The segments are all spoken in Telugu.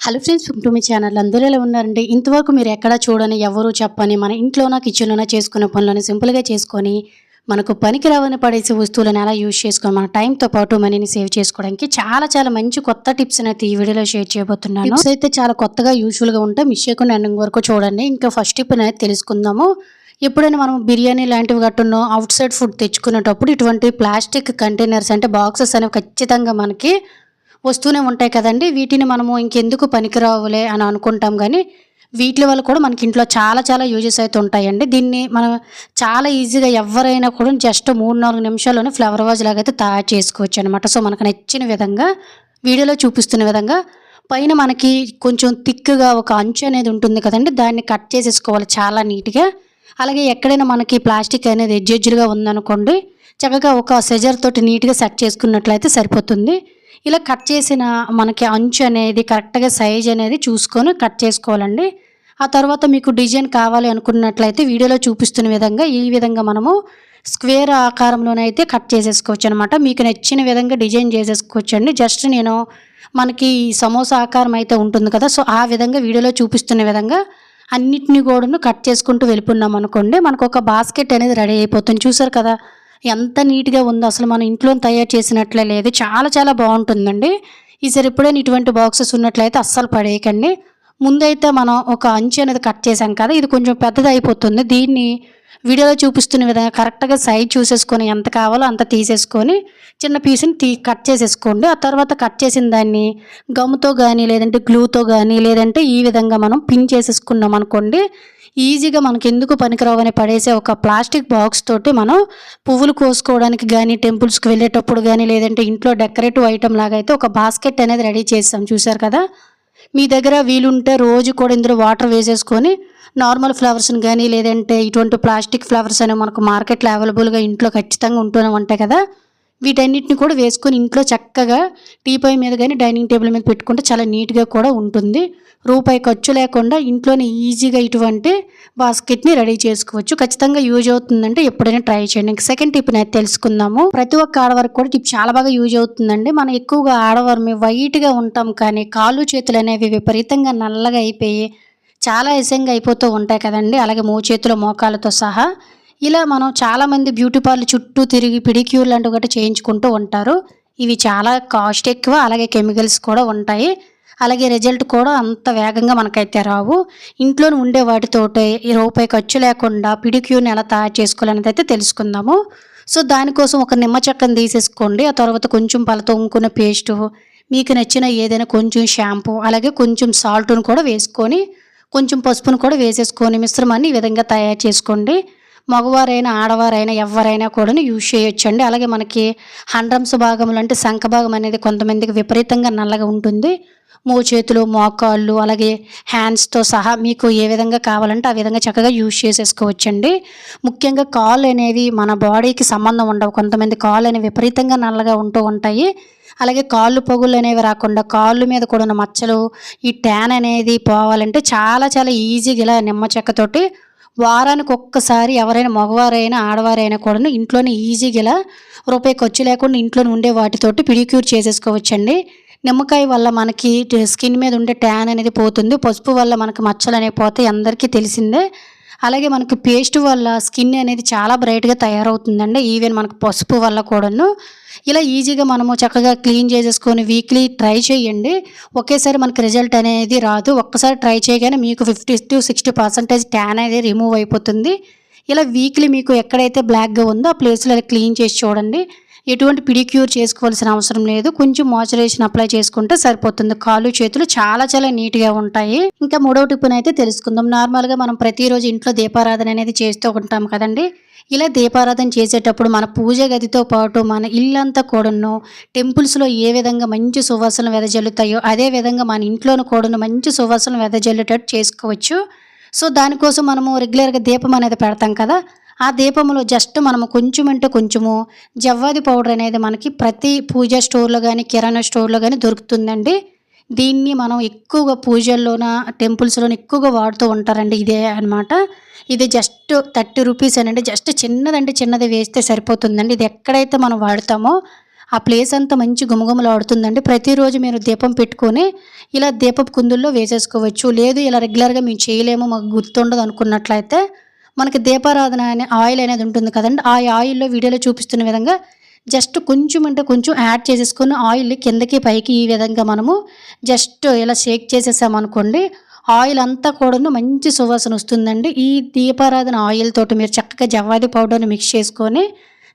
హలో ఫ్రెండ్స్ టు మీ ఛానల్ అందరూ ఎలా ఉన్నారండి? ఇంతవరకు మీరు ఎక్కడ చూడని ఎవరు చెప్పని మన ఇంట్లోన కిచెన్లోనా చేసుకునే పనులను సింపుల్గా చేసుకొని మనకు పనికి రావని పడేసే వస్తువులను ఎలా యూజ్ చేసుకొని మన టైంతో పాటు మనీని సేవ్ చేసుకోవడానికి చాలా చాలా మంచి కొత్త టిప్స్ అయితే ఈ వీడియోలో షేర్ చేయబోతున్నాను. టిప్స్ అయితే చాలా కొత్తగా యూజ్ఫుల్గా ఉంటాయి. మిస్ చేయకుండా ఎండింగ్ వరకు చూడండి. ఇంకా ఫస్ట్ టిప్ అనేది తెలుసుకుందాము. ఎప్పుడైనా మనం బిర్యానీ లాంటివి గట్టున్నో అవుట్ సైడ్ ఫుడ్ తెచ్చుకునేటప్పుడు ఇటువంటి ప్లాస్టిక్ కంటైనర్స్ అంటే బాక్సెస్ అనేవి ఖచ్చితంగా మనకి వస్తూనే ఉంటాయి కదండి. వీటిని మనము ఇంకెందుకు పనికిరావులే అని అనుకుంటాం కానీ వీటి వల్ల కూడా మనకి ఇంట్లో చాలా చాలా యూజెస్ అయితే ఉంటాయండి. దీన్ని మనం చాలా ఈజీగా ఎవరైనా కూడా జస్ట్ మూడు నాలుగు నిమిషాల్లోనే ఫ్లవర్ వాజ్ లాగా అయితే తయారు చేసుకోవచ్చు అనమాట సో మనకు నచ్చిన విధంగా వీడియోలో చూపిస్తున్న విధంగా పైన మనకి కొంచెం థిక్గా ఒక అంచు అనేది ఉంటుంది కదండి. దాన్ని కట్ చేసేసుకోవాలి చాలా నీట్గా అలాగే ఎక్కడైనా మనకి ప్లాస్టిక్ అనేది ఎడ్జెడ్జ్గా ఉందనుకోండి చక్కగా ఒక సెజర్ తోటి నీట్గా సెట్ చేసుకున్నట్లయితే సరిపోతుంది. ఇలా కట్ చేసిన మనకి అంచు అనేది కరెక్ట్గా సైజ్ అనేది చూసుకొని కట్ చేసుకోవాలండి. ఆ తర్వాత మీకు డిజైన్ కావాలి అనుకున్నట్లయితే వీడియోలో చూపిస్తున్న విధంగా ఈ విధంగా మనము స్క్వేర్ ఆకారంలోనైతే కట్ చేసేసుకోవచ్చు అనమాట మీకు నచ్చిన విధంగా డిజైన్ చేసేసుకోవచ్చు అండి జస్ట్ నేను మనకి సమోసా ఆకారం అయితే ఉంటుంది కదా సో ఆ విధంగా వీడియోలో చూపిస్తున్న విధంగా అన్నిటిని కూడాను కట్ చేసుకుంటూ వెళ్ళిపోన్నాం అనుకోండి మనకు ఒక బాస్కెట్ అనేది రెడీ అయిపోతుంది. చూసారు కదా ఎంత నీట్గా ఉందో అసలు మనం ఇంట్లో తయారు చేసినట్లే లేదు. చాలా చాలా బాగుంటుందండి. ఈసారి ఎప్పుడైనా ఇటువంటి బాక్సెస్ ఉన్నట్లయితే అస్సలు పడేయకండి. ముందైతే మనం ఒక అంచు అనేది కట్ చేసాం కదా ఇది కొంచెం పెద్దది అయిపోతుంది దీన్ని వీడియోలో చూపిస్తున్న విధంగా కరెక్ట్గా సైజ్ చూసేసుకొని ఎంత కావాలో అంత తీసేసుకొని చిన్న పీస్ని తీ కట్ చేసేసుకోండి. ఆ తర్వాత కట్ చేసిన దాన్ని గమ్తో కానీ లేదంటే గ్లూతో కానీ లేదంటే ఈ విధంగా మనం పిన్ చేసేసుకున్నాం అనుకోండి ఈజీగా మనకి ఎందుకు పనికిరావని పడేసే ఒక ప్లాస్టిక్ బాక్స్ తోటి మనం పువ్వులు కోసుకోవడానికి కానీ టెంపుల్స్కి వెళ్ళేటప్పుడు కానీ లేదంటే ఇంట్లో డెకరేటివ్ ఐటమ్ లాగా అయితే ఒక బాస్కెట్ అనేది రెడీ చేస్తాం. చూసారు కదా? మీ దగ్గర వీలుంటే రోజు కూడా ఇందులో వాటర్ వేసేసుకొని నార్మల్ ఫ్లవర్స్ని కానీ లేదంటే ఇటువంటి ప్లాస్టిక్ ఫ్లవర్స్ అనేవి మనకు మార్కెట్లో అవైలబుల్గా ఇంట్లో ఖచ్చితంగా ఉంటూనే ఉంటాయి కదా? వీటన్నిటిని కూడా వేసుకొని ఇంట్లో చక్కగా టీపాయ్ మీద కానీ డైనింగ్ టేబుల్ మీద పెట్టుకుంటే చాలా నీట్గా కూడా ఉంటుంది. రూపాయి ఖర్చు లేకుండా ఇంట్లోనే ఈజీగా ఇటువంటి బాస్కెట్ని రెడీ చేసుకోవచ్చు. ఖచ్చితంగా యూజ్ అవుతుందంటే ఎప్పుడైనా ట్రై చేయండి. ఇంకా సెకండ్ టిప్ అయితే తెలుసుకుందాము. ప్రతి ఒక్క ఆడవారికి కూడా టిప్ చాలా బాగా యూజ్ అవుతుందండి. మనం ఎక్కువగా ఆడవారు వైట్గా ఉంటాం కానీ కాళ్ళు చేతులు అనేవి విపరీతంగా నల్లగా అయిపోయి చాలా ఎసంగా అయిపోతూ ఉంటాయి కదండి. అలాగే మోచేతుల మోకాలతో సహా ఇలా మనం చాలామంది బ్యూటీ పార్లర్ చుట్టూ తిరిగి పిడిక్యూర్ లాంటి ఒకటి చేయించుకుంటూ ఉంటారు. ఇవి చాలా కాస్ట్ ఎక్కువ అలాగే కెమికల్స్ కూడా ఉంటాయి. అలాగే రిజల్ట్ కూడా అంత వేగంగా మనకైతే రావు. ఇంట్లోనే ఉండే వాటితోటే ఈ రూపాయి ఖర్చు లేకుండా పిడిక్యూర్ని ఎలా తయారు చేసుకోవాలనేది అయితే తెలుసుకుందాము. సో దానికోసం ఒక నిమ్మ చెక్కను తీసేసుకోండి. ఆ తర్వాత కొంచెం పలతో ఉంకున్న పేస్టు మీకు నచ్చిన ఏదైనా కొంచెం షాంపూ అలాగే కొంచెం సాల్ట్ను కూడా వేసుకొని కొంచెం పసుపును కూడా వేసేసుకొని మిశ్రమాన్ని ఈ విధంగా తయారు చేసుకోండి. మగవారైనా ఆడవారైనా ఎవరైనా కూడా యూజ్ చేయొచ్చండి. అలాగే మనకి హండ్రమ్స్ భాగములు అంటే శంఖ భాగం అనేది కొంతమందికి విపరీతంగా నల్లగా ఉంటుంది. మోచేతులు మోకాళ్ళు అలాగే హ్యాండ్స్తో సహా మీకు ఏ విధంగా కావాలంటే ఆ విధంగా చక్కగా యూజ్ చేసేసుకోవచ్చండి. ముఖ్యంగా కాళ్ళు అనేవి మన బాడీకి సంబంధం ఉండవు. కొంతమంది కాళ్ళు అనేవి విపరీతంగా నల్లగా ఉంటూ ఉంటాయి. అలాగే కాళ్ళు పొగులు అనేవి రాకుండా కాళ్ళు మీద కూడా ఉన్న మచ్చలు ఈ ట్యాన్ అనేది పోవాలంటే చాలా చాలా ఈజీగా ఇలా నిమ్మ చెక్కతోటి వారానికి ఒక్కసారి ఎవరైనా మగవారైనా ఆడవారైనా కూడా ఇంట్లోనే ఈజీగా ఇలా రూపాయి ఖర్చు లేకుండా ఇంట్లోనే ఉండే వాటితోటి పిడిక్యూర్ చేసేసుకోవచ్చండి. నిమ్మకాయ వల్ల మనకి స్కిన్ మీద ఉండే ట్యాన్ అనేది పోతుంది పసుపు వల్ల మనకి మచ్చలు అనేవి పోతాయి అందరికీ తెలిసిందే. అలాగే మనకు పేస్ట్ వల్ల స్కిన్ అనేది చాలా బ్రైట్గా తయారవుతుందండి. ఈవెన్ మనకు పసుపు వల్ల కూడాను. ఇలా ఈజీగా మనము చక్కగా క్లీన్ చేసేసుకొని వీక్లీ ట్రై చేయండి. ఒకేసారి మనకి రిజల్ట్ అనేది రాదు. ఒక్కసారి ట్రై చేయగానే మీకు fifty to sixty percentage tan అనేది రిమూవ్ అయిపోతుంది. ఇలా వీక్లీ మీకు ఎక్కడైతే బ్లాక్గా ఉందో ఆ ప్లేస్లో క్లీన్ చేసి చూడండి. ఎటువంటి పిడిక్యూర్ చేసుకోవాల్సిన అవసరం లేదు. కొంచెం మాయిశ్చరైజేషన్ అప్లై చేసుకుంటే సరిపోతుంది. కాళ్ళు చేతులు చాలా చాలా నీట్గా ఉంటాయి. ఇంకా మూడవ టిప్పుని అయితే తెలుసుకుందాం. నార్మల్గా మనం ప్రతిరోజు ఇంట్లో దీపారాధన అనేది చేస్తూ ఉంటాం కదండి. ఇలా దీపారాధన చేసేటప్పుడు మన పూజ గదితో పాటు మన ఇల్లంతా కూడాను టెంపుల్స్లో ఏ విధంగా మంచి సువాసనలు వెదజల్లుతాయో అదే విధంగా మన ఇంట్లోనూ కూడాను మంచి సువాసనలు వెదజల్లేటట్టు చేసుకోవచ్చు. సో దానికోసం మనము రెగ్యులర్గా దీపం అనేది పెడతాం కదా. ఆ దీపంలో జస్ట్ మనము కొంచెం అంటే కొంచెము జవ్వాది పౌడర్ అనేది మనకి ప్రతి పూజ స్టోర్లో కానీ కిరాణా స్టోర్లో కానీ దొరుకుతుందండి. దీన్ని మనం ఎక్కువగా పూజల్లోన టెంపుల్స్లోన ఎక్కువగా వాడుతూ ఉంటారండి ఇదే అనమాట ఇది జస్ట్ థర్టీ రూపీస్ అనండి. జస్ట్ చిన్నదంటే చిన్నది వేస్తే సరిపోతుందండి. ఇది ఎక్కడైతే మనం వాడతామో ఆ ప్లేస్ అంతా మంచి గుమగుమలాడుతుందండి ప్రతిరోజు మీరు దీపం పెట్టుకొని ఇలా దీపపు కుందుల్లో వేసేసుకోవచ్చు. లేదు ఇలా రెగ్యులర్గా మేము చేయలేము మాకు గుర్తుండదు అనుకున్నట్లయితే మనకి దీపారాధన అనే ఆయిల్ అనేది ఉంటుంది కదండి. ఆ ఆయిల్లో వీడియోలో చూపిస్తున్న విధంగా జస్ట్ కొంచెం అంటే కొంచెం యాడ్ చేసేసుకుని ఆయిల్ కిందకి పైకి ఈ విధంగా మనము జస్ట్ ఇలా షేక్ చేసేసామనుకోండి ఆయిల్ అంతా కూడాను మంచి సువాసన వస్తుందండి. ఈ దీపారాధన ఆయిల్ తోటి మీరు చక్కగా జవ్వాది పౌడర్ని మిక్స్ చేసుకొని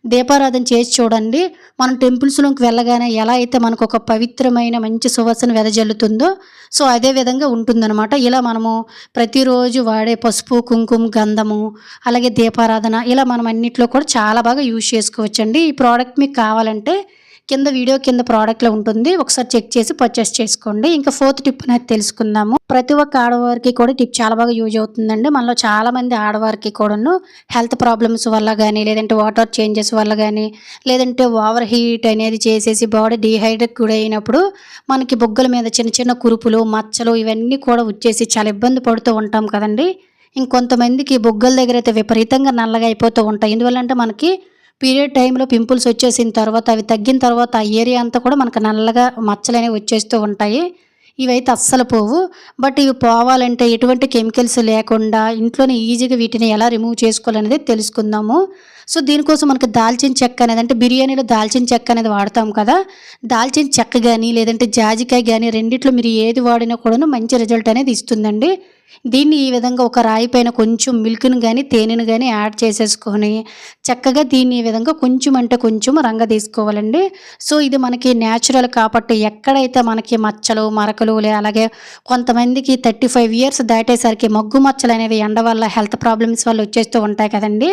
దీపారాధన చేసి చూడండి. మనం టెంపుల్స్లోకి వెళ్ళగానే ఎలా అయితే మనకు ఒక పవిత్రమైన మంచి సువాసన వెదజల్లుతుందో సో అదే విధంగా ఉంటుందన్నమాట. ఇలా మనము ప్రతిరోజు వాడే పసుపు కుంకుమ గంధము అలాగే దీపారాధన ఇలా మనం అన్నిట్లో కూడా చాలా బాగా యూజ్ చేసుకోవచ్చండి. ఈ ప్రోడక్ట్ మీకు కావాలంటే కింద వీడియో కింద ప్రోడక్ట్లో ఉంటుంది. ఒకసారి చెక్ చేసి పర్చేస్ చేసుకోండి. ఇంకా ఫోర్త్ టిప్ అనేది తెలుసుకుందాము. ప్రతి ఒక్క ఆడవారికి కూడా టిప్ చాలా బాగా యూజ్ అవుతుందండి. మనలో చాలా మంది ఆడవారికి కూడాను హెల్త్ ప్రాబ్లమ్స్ వల్ల కానీ లేదంటే వాటర్ చేంజెస్ వల్ల కానీ లేదంటే ఓవర్ హీట్ అనేది చేసేసి బాడీ డీహైడ్రేట్ కూడా అయినప్పుడు మనకి బొగ్గల మీద చిన్న చిన్న కురుపులు మచ్చలు ఇవన్నీ కూడా వచ్చేసి చాలా ఇబ్బంది పడుతూ ఉంటాం కదండి. ఇంకొంతమందికి బొగ్గల దగ్గర అయితే విపరీతంగా నల్లగా అయిపోతూ ఉంటాయి. ఎందువల్లంటే మనకి పీరియడ్ టైంలో పింపుల్స్ వచ్చేసిన తర్వాత అవి తగ్గిన తర్వాత ఆ ఏరియా అంతా కూడా మనకు నల్లగా మచ్చలు అనేవి వచ్చేస్తూ ఉంటాయి. ఇవైతే అస్సలు పోవు. బట్ ఇవి పోవాలంటే ఎటువంటి కెమికల్స్ లేకుండా ఇంట్లోనే ఈజీగా వీటిని ఎలా రిమూవ్ చేసుకోవాలనేది తెలుసుకుందాము. సో దీనికోసం మనకి దాల్చిన చెక్క అనేది అంటే బిర్యానీలో దాల్చిన చెక్క అనేది వాడతాం కదా. దాల్చిన చెక్క కానీ లేదంటే జాజికాయ కానీ రెండిట్లో మీరు ఏది వాడినా కూడాను మంచి రిజల్ట్ అనేది ఇస్తుందండి. దీన్ని ఈ విధంగా ఒక రాయి పైన కొంచెం మిల్క్ని కానీ తేనెను కానీ యాడ్ చేసేసుకొని చక్కగా దీన్ని ఈ విధంగా కొంచెం అంటే కొంచెం రంగ తీసుకోవాలండి. సో ఇది మనకి న్యాచురల్ కాబట్టి ఎక్కడైతే మనకి మచ్చలు మరకలు లే అలాగే కొంతమందికి థర్టీ ఫైవ్ ఇయర్స్ దాటేసరికి మగ్గు మచ్చలు అనేవి ఎండ వల్ల హెల్త్ ప్రాబ్లమ్స్ వల్ల వచ్చేస్తూ ఉంటాయి కదండి.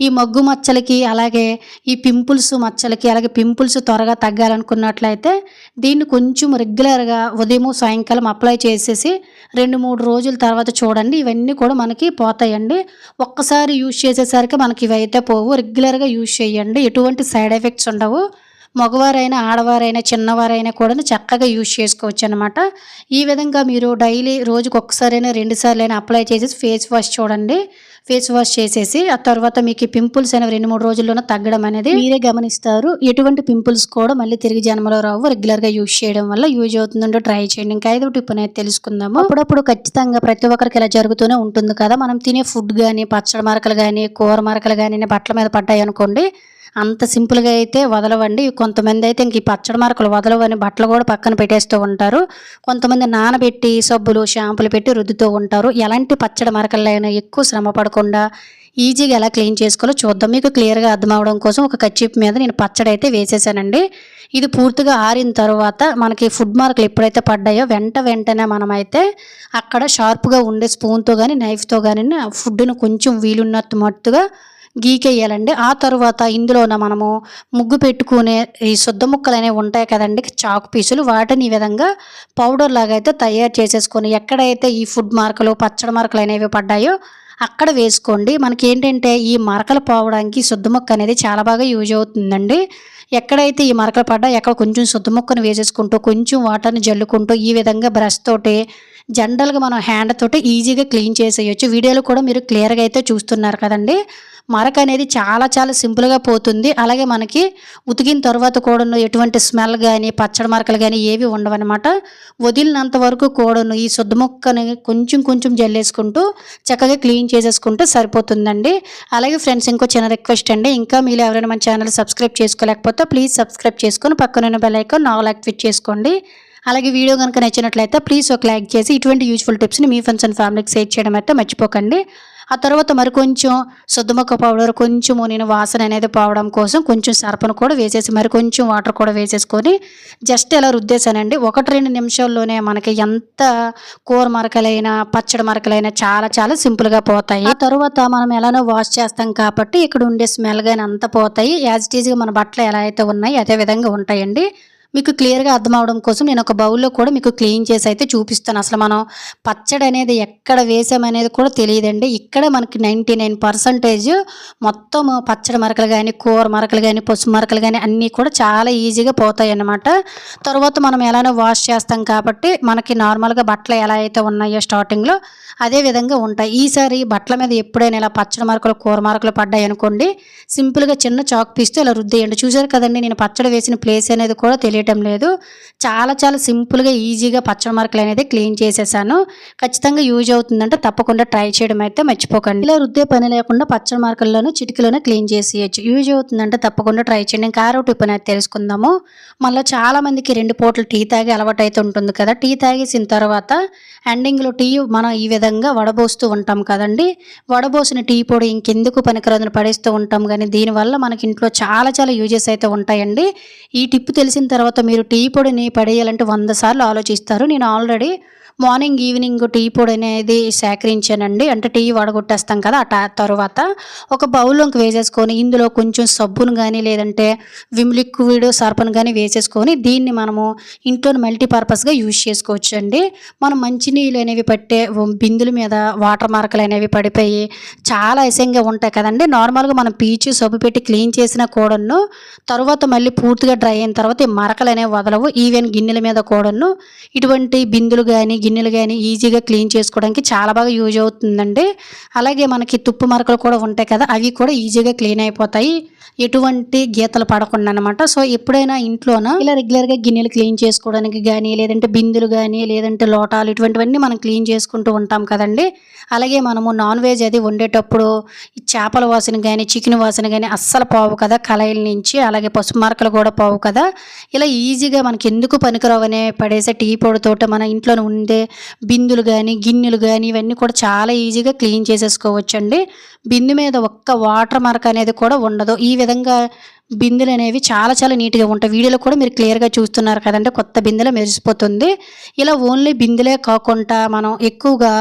ఈ మగ్గు మచ్చలకి అలాగే ఈ పింపుల్స్ మచ్చలకి అలాగే పింపుల్స్ త్వరగా తగ్గాలనుకున్నట్లయితే దీన్ని కొంచెం రెగ్యులర్గా ఉదయం సాయంకాలం అప్లై చేసేసి రెండు మూడు రోజుల తర్వాత చూడండి. ఇవన్నీ కూడా మనకి పోతాయండి. ఒక్కసారి యూజ్ చేసేసరికి మనకి ఇవైతే పోవు. రెగ్యులర్గా యూజ్ చేయండి. ఎటువంటి సైడ్ ఎఫెక్ట్స్ ఉండవు. మగవారైనా ఆడవారైనా చిన్నవారైనా కూడా చక్కగా యూజ్ చేసుకోవచ్చు అనమాట ఈ విధంగా మీరు డైలీ రోజుకి ఒక్కసారైనా రెండు అప్లై చేసేసి ఫేస్ వాష్ చూడండి. ఫేస్ వాష్ చేసేసి ఆ తర్వాత మీకు పింపుల్స్ అనేవి రెండు మూడు రోజుల్లోనే తగ్గడం అనేది మీరే గమనిస్తారు. ఎటువంటి పింపుల్స్ కూడా మళ్ళీ తిరిగి జన్మలో రావు. రెగ్యులర్గా యూజ్ చేయడం వల్ల యూజ్ అవుతుందంటే ట్రై చేయండి. ఇంకా ఐదో టిప్ అనేది తెలుసుకుందాము. అప్పుడప్పుడు ఖచ్చితంగా ప్రతి ఒక్కరికి ఇలా జరుగుతూనే ఉంటుంది కదా. మనం తినే ఫుడ్ కానీ పచ్చడి మరకలు కానీ కూర మరకలు కానీ బట్టల మీద పడ్డాయి అనుకోండి అంత సింపుల్గా అయితే వదలవండి. కొంతమంది అయితే ఇంక ఈ పచ్చడి మరకలు వదలవని బట్టలు కూడా పక్కన పెట్టేస్తూ ఉంటారు. కొంతమంది నానబెట్టి సబ్బులు షాంపులు పెట్టి రుద్దుతూ ఉంటారు. ఎలాంటి పచ్చడి మరకలైనా ఎక్కువ శ్రమ పడకుండా ఈజీగా ఎలా క్లీన్ చేసుకోవాలో చూద్దాం. మీకు క్లియర్గా అర్థం అవడం కోసం ఒక కచ్చిప్ మీద నేను పచ్చడి అయితే వేసేసానండి. ఇది పూర్తిగా ఆరిన తర్వాత మనకి ఫుడ్ మార్కులు ఎప్పుడైతే పడ్డాయో వెంట వెంటనే మనమైతే అక్కడ షార్ప్గా ఉండే స్పూన్తో కానీ నైఫ్తో కానీ ఫుడ్ను కొంచెం వీలున్నట్టు మట్టుగా గీకేయాలండి. ఆ తర్వాత ఇందులోన మనము ముగ్గు పెట్టుకునే ఈ శుద్ధ ముక్కలు అనేవి ఉంటాయి కదండి. చాకు పీసులు. వాటిని ఈ విధంగా పౌడర్ లాగా అయితే తయారు చేసేసుకొని ఎక్కడైతే ఈ ఫుడ్ మార్కలు పచ్చడి మార్కులు అనేవి పడ్డాయో అక్కడ వేసుకోండి. మనకి ఏంటంటే ఈ మరకలు పోవడానికి శుద్ధ ముక్క అనేది చాలా బాగా యూజ్ అవుతుందండి. ఎక్కడైతే ఈ మరకలు పడ్డా ఎక్కడ కొంచెం శుద్ధ ముక్కను వేసేసుకుంటూ కొంచెం వాటర్ని జల్లుకుంటూ ఈ విధంగా బ్రష్ తోటి జనరల్గా మనం హ్యాండ్ తోటి ఈజీగా క్లీన్ చేసేయచ్చు. వీడియోలో కూడా మీరు క్లియర్గా అయితే చూస్తున్నారు కదండి. మరక అనేది చాలా చాలా సింపుల్గా పోతుంది. అలాగే మనకి ఉతికిన తర్వాత కూడాను ఎటువంటి స్మెల్ కానీ పచ్చడి మరకలు కానీ ఏవి ఉండవన్నమాట. వదిలినంత వరకు కూడాను ఈ శుద్ధ ముక్కని కొంచెం కొంచెం జల్లేసుకుంటూ చక్కగా క్లీన్ చేసేసుకుంటే సరిపోతుందండి. అలాగే ఫ్రెండ్స్ ఇంకో చిన్న రిక్వెస్ట్ అండి. ఇంకా మీరు ఎవరైనా మన ఛానల్ సబ్స్క్రైబ్ చేసుకోలేకపోతే ప్లీజ్ సబ్స్క్రైబ్ చేసుకొని పక్కన బెల్ ఐకాన్ నాలుగు యాక్టివేట్ చేసుకోండి. అలాగే వీడియో కనుక నచ్చినట్లయితే ప్లీజ్ ఒక లైక్ చేసి ఇటువంటి యూజ్ఫుల్ టిప్స్ని మీ ఫ్రెండ్స్ అండ్ ఫ్యామిలీకి షేర్ చేయడం అయితే మర్చిపోకండి. ఆ తర్వాత మరి కొంచెం శుద్ధమొక్క పౌడర్ కొంచెము నేను వాసన అనేది పోవడం కోసం కొంచెం సర్పను కూడా వేసేసి మరి కొంచెం వాటర్ కూడా వేసేసుకొని జస్ట్ ఇలా రుద్దేశానండి. ఒకటి రెండు నిమిషాల్లోనే మనకి ఎంత కూర మరకలైనా పచ్చడి మరకలైనా చాలా చాలా సింపుల్గా పోతాయి. ఆ తర్వాత మనం ఎలానో వాష్ చేస్తాం కాబట్టి ఇక్కడ ఉండే స్మెల్ కానీ అంతా పోతాయి. యాజ్ ఇట్ ఈజ్గా మన బట్టలు ఎలా అయితే ఉన్నాయి అదే విధంగా ఉంటాయండి. మీకు క్లియర్గా అర్థం అవడం కోసం నేను ఒక బౌల్లో కూడా మీకు క్లీన్ చేసి అయితే చూపిస్తాను. అసలు మనం పచ్చడి అనేది ఎక్కడ వేసామనేది కూడా తెలియదండి. ఇక్కడ మనకి నైంటీ నైన్ పర్సంటేజ్ మొత్తం పచ్చడి మరకలు కానీ కూర మరకలు కానీ పసుపు మరకలు కానీ అన్నీ కూడా చాలా ఈజీగా పోతాయి అన్నమాట తర్వాత మనం ఎలానో వాష్ చేస్తాం కాబట్టి మనకి నార్మల్గా బట్టలు ఎలా అయితే ఉన్నాయో స్టార్టింగ్లో అదే విధంగా ఉంటాయి. ఈసారి బట్టల మీద ఎప్పుడైనా ఇలా పచ్చడి మరకలు కూర మరకలు పడ్డాయి అనుకోండి సింపుల్గా చిన్న చాక్ పీస్తో ఇలా రుద్దేయండి. చూసారు కదండి నేను పచ్చడి వేసిన ప్లేస్ అనేది కూడా తెలియదు చేయటం లేదు. చాలా చాలా సింపుల్గా ఈజీగా పచ్చడి మరకలు అనేది క్లీన్ చేసేసాను. ఖచ్చితంగా యూజ్ అవుతుందంటే తప్పకుండా ట్రై చేయడం అయితే మర్చిపోకండి. ఇలా రుద్దే పని లేకుండా పచ్చడి మరకల్లోనూ చిటికలోనే క్లీన్ చేసేయచ్చు. యూజ్ అవుతుందంటే తప్పకుండా ట్రై చేయండి. ఇంకా ఆరో టిప్ అనేది తెలుసుకుందాము. మళ్ళీ చాలా మందికి రెండు పూటలు టీ తాగి అలవాటు అయితే ఉంటుంది కదా. టీ తాగేసిన తర్వాత ఎండింగ్లో టీ మనం ఈ విధంగా వడబోస్తూ ఉంటాం కదండి. వడబోసిన టీ పొడి ఇంకెందుకు పనికిరాదని పడేస్తూ ఉంటాం. కానీ దీనివల్ల మనకి ఇంట్లో చాలా చాలా యూజెస్ అయితే ఉంటాయండి. ఈ టిప్ తెలిసిన తర్వాత మీరు టీ పొడిని పడేయాలంటే వంద సార్లు ఆలోచిస్తారు. నేను ఆల్రెడీ మార్నింగ్ ఈవినింగ్ టీ పొడి అనేది సేకరించానండి. అంటే టీ వడగొట్టేస్తాం కదా ఆ తర్వాత ఒక బౌల్లోకి వేసేసుకొని ఇందులో కొంచెం సబ్బును కానీ లేదంటే విమ్ లిక్విడ్ సర్పను కానీ వేసేసుకొని దీన్ని మనము ఇంట్లో మల్టీపర్పస్గా యూజ్ చేసుకోవచ్చు అండి మనం మంచినీళ్ళు అనేవి పట్టే బిందుల మీద వాటర్ మార్కులు అనేవి పడిపోయి చాలా అసహ్యంగా ఉంటాయి కదండి. నార్మల్గా మనం పీచు సబ్బు పెట్టి క్లీన్ చేసిన కూడను తర్వాత మళ్ళీ పూర్తిగా డ్రై అయిన తర్వాత ఈ మరకలు అనేవి వదలవు. ఈవెన్ గిన్నెల మీద కూడను ఇటువంటి బిందులు కానీ గిన్నెలు కానీ ఈజీగా క్లీన్ చేసుకోవడానికి చాలా బాగా యూజ్ అవుతుందండి. అలాగే మనకి తుప్పు మరకలు కూడా ఉంటాయి కదా అవి కూడా ఈజీగా క్లీన్ అయిపోతాయి. ఎటువంటి గీతలు పడకుండా అనమాట సో ఎప్పుడైనా ఇంట్లోన? ఇలా రెగ్యులర్గా గిన్నెలు క్లీన్ చేసుకోవడానికి కానీ లేదంటే బిందులు కానీ లేదంటే లోటాలు ఇటువంటివన్నీ మనం క్లీన్ చేసుకుంటూ ఉంటాం కదండి. అలాగే మనము నాన్ వెజ్ అది వండేటప్పుడు ఈ చేపల వాసన కానీ చికెన్ వాసన కానీ అస్సలు పోవు కదా కళాయిల నుంచి. అలాగే పసుపు మార్కలు కూడా పోవు కదా. ఇలా ఈజీగా మనకి ఎందుకు పనికిరావనే పడేసే టీ పొడితోట మన ఇంట్లో ఉండే బిందులు కానీ గిన్నెలు కానీ ఇవన్నీ కూడా చాలా ఈజీగా క్లీన్ చేసేసుకోవచ్చండి. బిందు మీద ఒక్క వాటర్ మార్క్ అనేది కూడా ఉండదు. ఈ ఈ విధంగా బిందెలు అనేవి చాలా చాలా నీట్గా ఉంటాయి. వీడియోలో కూడా మీరు క్లియర్గా చూస్తున్నారు కదంటే కొత్త బిందెలో మెరిసిపోతుంది. ఇలా ఓన్లీ బిందెలే కాకుండా మనం ఎక్కువగా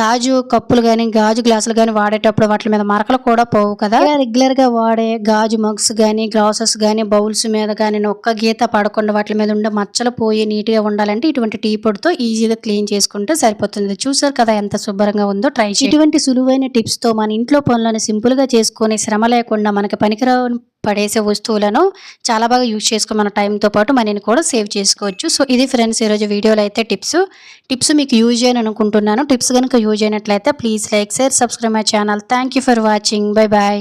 గాజు కప్పులు కానీ గాజు గ్లాసులు కానీ వాడేటప్పుడు వాటి మీద మరకలు కూడా పోవు కదా. రెగ్యులర్గా వాడే గాజు మగ్స్ కానీ గ్లాసెస్ కానీ బౌల్స్ మీద కానీ ఒక్క గీత పడకుండా వాటి మీద ఉండే మచ్చలు పోయి నీట్గా ఉండాలంటే ఇటువంటి టీ పొడితో ఈజీగా క్లీన్ చేసుకుంటే సరిపోతుంది. చూసారు కదా ఎంత శుభ్రంగా ఉందో. ట్రై చేయండి. ఇటువంటి సులువైన టిప్స్తో మన ఇంట్లో పనులను సింపుల్గా చేసుకొని శ్రమ లేకుండా మనకి పనికిరావు పడేసే వస్తువులను చాలా బాగా యూజ్ చేసుకుని మన టైంతో పాటు మనీని కూడా సేవ్ చేసుకోవచ్చు. సో ఇది ఫ్రెండ్స్ ఈరోజు వీడియోలో అయితే టిప్స్ టిప్స్ మీకు యూజ్ చేయను అనుకుంటున్నాను. టిప్స్ కనుక యూజ్ అయినట్లయితే please like share subscribe my channel thank for watching bye bye